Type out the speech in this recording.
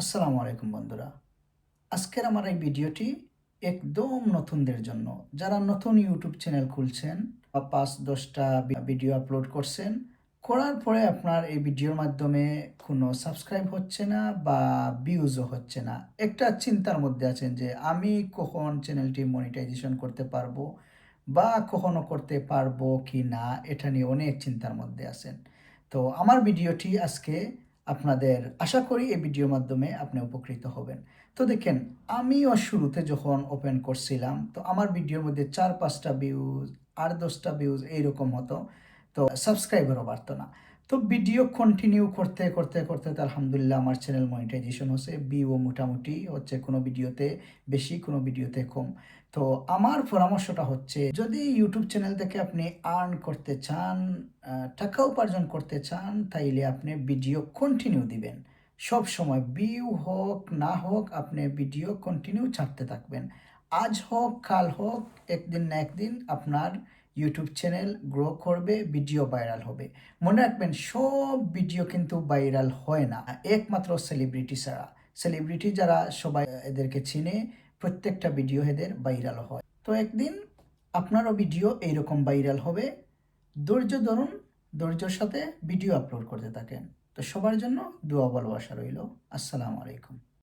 আসসালামু আলাইকুম বন্ধুরা। আজকের আমার এই ভিডিওটি একদম নতুনদের জন্য। যারা নতুন ইউটিউব চ্যানেল খুলছেন বা পাঁচ দশটা ভিডিও আপলোড করছেন, করার পরে আপনার এই ভিডিওর মাধ্যমে কোনো সাবস্ক্রাইব হচ্ছে না বা ভিউজও হচ্ছে না। একটা চিন্তার মধ্যে আছেন যে আমি কখন চ্যানেলটি মনিটাইজেশন করতে পারব বা কখনো করতে পারব কি না, এটা নিয়ে অনেক চিন্তার মধ্যে আছেন। তো আমার ভিডিওটি আজকে আপনাদের আশা করি এই ভিডিওর মাধ্যমে আপনি উপকৃত হবেন। তো দেখেন, আমিও শুরুতে যখন ওপেন করছিলাম, তো আমার ভিডিওর মধ্যে চার পাঁচটা ভিউজ আর দশটা ভিউজ এইরকম হতো। তো সাবস্ক্রাইবারও বাড়তো না। তো ভিডিও কন্টিনিউ করতে করতে করতে তো আলহামদুলিল্লাহ আমার চ্যানেল মনিটাইজেশন হচ্ছে বিও মোটামুটি হচ্ছে কোনো ভিডিওতে বেশি, কোনো ভিডিওতে কম। তো আমার পরামর্শটা হচ্ছে, যদি ইউটিউব চ্যানেল থেকে আপনি আর্ন করতে চান টাকা উপার্জন করতে চান, তাইলে আপনি ভিডিও কন্টিনিউ দিবেন। সব সময় ভিউ হোক, না হোক, আপনি ভিডিও কন্টিনিউ ছাড়তে থাকবেন। আজ হোক, কাল হোক, একদিন না একদিন আপনার ইউটিউব চ্যানেল গ্রো করবে ভিডিও ভাইরাল হবে। মনে রাখবেন, সব ভিডিও কিন্তু ভাইরাল হয় না। একমাত্র সেলিব্রিটি ছাড়া। সেলিব্রিটি যারা সবাই এদেরকে চিনে, প্রত্যেকটা ভিডিও এদের ভাইরাল হয়। তো একদিন আপনারও ভিডিও এইরকম ভাইরাল হবে। ধৈর্য ধরুন, ধৈর্যর সাথে ভিডিও আপলোড করতে থাকেন। তো সবার জন্য দোয়া ভালোবাসা রইল। আসসালামু আলাইকুম।